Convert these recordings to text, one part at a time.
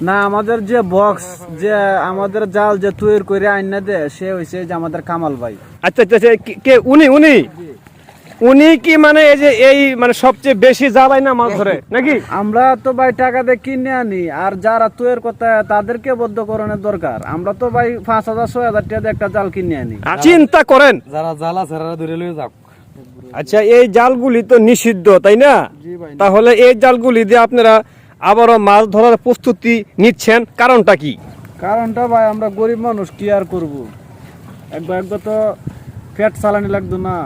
না আমাদের যে বক্স যে আমাদের জাল যে তৈরি করে আইনা দে সে হইছে যে আমাদের কামাল ভাই। আচ্ছা আচ্ছা আচ্ছা, কে উনি উনি? উনি কি মানে এই যে এই মানে সবচেয়ে বেশি জ্বালাই না মাছ ধরে নাকি? আমরা তো ভাই টাকা দিয়ে কিনে আনি আর যারা তৈরি করতে হয় তাদেরকে বদ্ধকরণের দরকার। আমরা তো ভাই পাঁচ হাজার ছয় হাজার টাকা দিয়ে একটা জাল কিনে আনি। চিন্তা করেন। যারা জ্বালা ছাড়া ধরে লয়ে যাক। আচ্ছা এই জালগুলি তো নিষিদ্ধ তাই না? তাহলে এই জালগুলি দিয়ে আপনারা আবারও মাছ ধরার প্রস্তুতি নিচ্ছেন কারণটা কি? কারণটা ভাই আমরা গরিব মানুষ কি আর করব? একবার একবার তো ফ্যাট চালানি লাগতো না।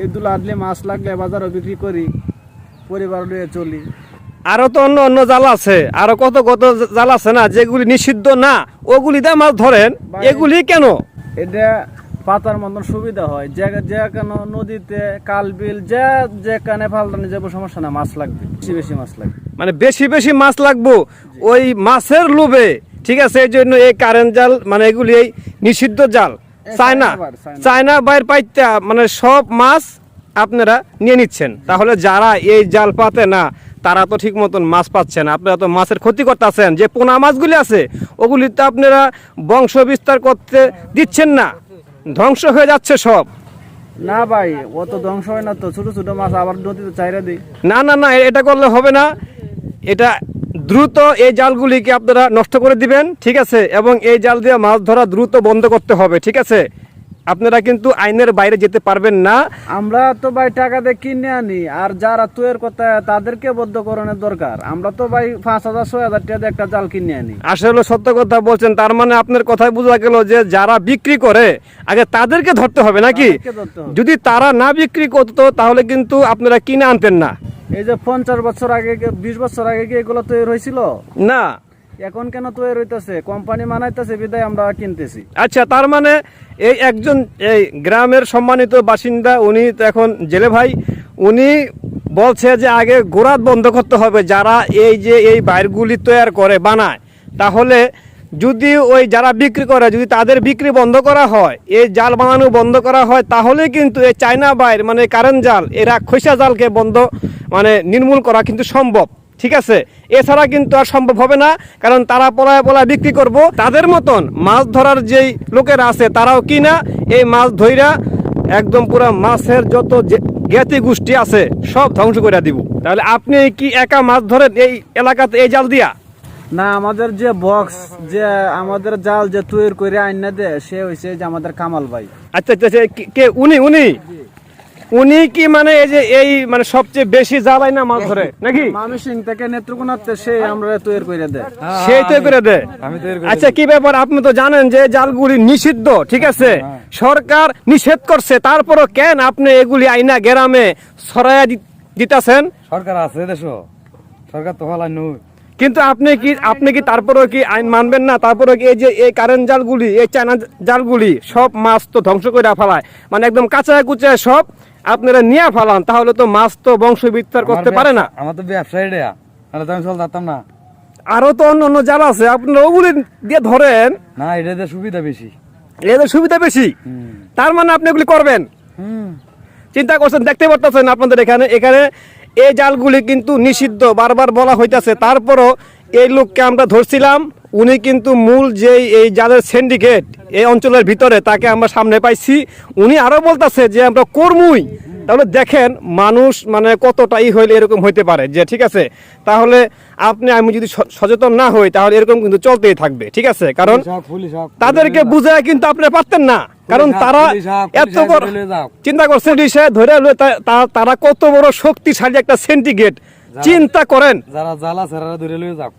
এই দুলা আদলে মাছ লাগলে বাজারে বিক্রি করি পরিবার নিয়ে চলি। আরও তো অন্য অন্য জাল আছে আরও কত কত জাল আছে না যেগুলি নিষিদ্ধ না ওগুলি দিয়ে মাছ ধরেন এগুলি কেন? এটা পাতার মতন সুবিধা হয় যে যে কেন নদীতে কাল বিল যে যেখানে ফালতানি যাব সমস্যা না মাছ লাগবে বেশি বেশি মাছ লাগবে। মানে বেশি বেশি মাছ লাগবো ওই মাছের লোভে ঠিক আছে? এই জন্য এই কারেন্ট জাল মানে এগুলি এই নিষিদ্ধ জাল। চায়না চায়না বাইর পাইতা মানে সব মাছ আপনারা নিয়ে নিচ্ছেন। তাহলে যারা এই জাল পাতে না তারা তো ঠিক মতন মাছ পাচ্ছেন আপনারা তো মাছের ক্ষতি করতেছেন। যে পোনা মাছগুলি আছে ওগুলি তো আপনারা বংশ বিস্তার করতে দিচ্ছেন না। ধ্বংস হয়ে যাচ্ছে সব। না ভাই ও তো ধ্বংস হয় না তো। ছোট ছোট মাছ আবার নদীতে চাইরা দিই। না না না এটা করলে হবে না। এটা দ্রুত এই জালগুলিকে আপনারা নষ্ট করে দিবেন ঠিক আছে? এবং এই জাল দিয়ে মাছ ধরা দ্রুত বন্ধ করতে হবে ঠিক আছে? আপনারা কিন্তু আইনের বাইরে যেতে পারবেন না। আমরা তো ভাই টাকা দিয়ে কিনে আনি আর যারা করতে হয় তাদেরকে বদ্ধকরণের দরকার। আমরা তো ভাই পাঁচ হাজার ছয় হাজার টাকা দিয়ে একটা জাল কিনে আনি। আসলে সত্য কথা বলছেন তার মানে আপনার কথায় বোঝা গেল যে যারা বিক্রি করে আগে তাদেরকে ধরতে হবে নাকি। যদি তারা না বিক্রি করতো তাহলে কিন্তু আপনারা কিনে আনতেন না। এই যে পঞ্চাশ বছর আগে বিশ বছর আগে কি এগুলো তৈরি হয়েছিল? না। এখন কেন তৈরি হইতেছে? কোম্পানি মানাইতেছে বিদায় আমরা কিনতেছি। আচ্ছা তার মানে এই একজন এই গ্রামের সম্মানিত বাসিন্দা উনি তো এখন জেলে ভাই উনি বলছে যে আগে গোড়াত বন্ধ করতে হবে যারা এই যে এই বাইরগুলি তৈরি করে বানায়। তাহলে যদি ওই যারা বিক্রি করে, যদি তাদের বিক্রি বন্ধ করা হয়, এই জাল বানানো বন্ধ করা হয়, তাহলে কিন্তু এই চায়না বাইর মানে কারেন্ট জাল, এরা খৈসা জালকে বন্ধ মানে নির্মূল করা কিন্তু সম্ভব। ঠিক আছে? এছাড়া কিন্তু আর সম্ভব হবে না, কারণ তারা পলায় পলায় বিক্রি করব। তাদের মতন মাছ ধরার যেই লোকেরা আছে, তারাও কিনা, এই মাছ ধইরা একদম পুরো মাছের যত জ্ঞাতি গোষ্ঠী আছে, সব ধ্বংস করে দিব। তাহলে আপনি কি একা মাছ ধরেন এই এলাকাতে এই জাল দিয়া? না আমাদের যে বক্স যে আমাদের জাল যে তৈরি করে আইনা দে সে হইছে যে আমাদের কামাল ভাই। আচ্ছা আচ্ছা আচ্ছা, কে উনি উনি? উনি কি মানে এই যে এই মানে সবচেয়ে বেশি জ্বালাই না মাছ ধরে নাকি? মামি সিং থেকে নেত্রকোনাতে সে আমরা তৈরি করে দেয় সেই করে দেয় আমি তৈরি করে আচ্ছা কি ব্যাপার? আপনি তো জানেন যে জালগুলি নিষিদ্ধ ঠিক আছে? সরকার নিষেধ করছে তারপরও কেন আপনি এগুলি আইনা গ্রামে দি- দিতাছেন? সরকার আছে দেশ সরকার তো হলাই নই কিন্তু আপনি কি আপনি কি তারপরেও কি আইন মানবেন না? তারপরে কি এই যে এই কারেন্ট জালগুলি এই চায়না জালগুলি সব মাছ তো ধ্বংস করে ফেলায়। মানে একদম কাঁচা কুচায় সব আপনারা নিয়ে ফেলান তাহলে তো মাছ তো বংশ বিস্তার করতে পারে না। আমার তো ব্যবসায়ী তাহলে তো আমি চল না। আরও তো অন্য অন্য জাল আছে আপনারা ওগুলি দিয়ে ধরেন। না এটাতে সুবিধা বেশি। এদের সুবিধা বেশি। তার মানে আপনি এগুলি করবেন? চিন্তা করছেন দেখতে পারতেছেন আপনাদের এখানে এখানে এই জালগুলি কিন্তু নিষিদ্ধ বারবার বলা হইতেছে। তারপরও এই লোককে আমরা ধরছিলাম উনি কিন্তু মূল যেই এই জালের সিন্ডিকেট এই অঞ্চলের ভিতরে তাকে আমরা সামনে পাইছি। উনি আরও বলতেছে যে আমরা কর্মুই। তাহলে দেখেন মানুষ মানে কতটাই হইলে এরকম হইতে পারে যে ঠিক আছে? তাহলে আপনি আমি যদি সচেতন না হই তাহলে এরকম কিন্তু চলতেই থাকবে ঠিক আছে? কারণ তাদেরকে বুঝায় কিন্তু আপনি পারতেন না। কারণ তারা এত বড় ধরে। চিন্তা করছে ডিসে ধরে তারা কত বড় শক্তিশালী একটা সেন্টিগ্রেড চিন্তা করেন। যারা জ্বালা ছাড়া ধরে লয়ে যাক।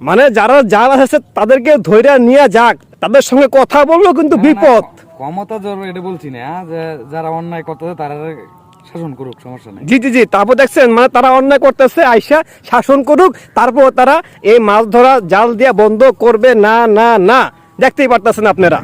মানে যারা যারা আছে তাদেরকে ধৈর্য নিয়ে যাক। তাদের সঙ্গে কথা বলল কিন্তু বিপদ। ক্ষমতা জোর এটা বলছি না যে যারা অন্যায় করতেছে তারা শাসন করুক সমস্যা নেই। জি জি জি তারপর দেখছেন মানে তারা অন্যায় করতেছে আইসা শাসন করুক তারপর তারা এই মাছ ধরা জাল দিয়ে বন্ধ করবে না না না। দেখতেই পারতেছেন আপনারা।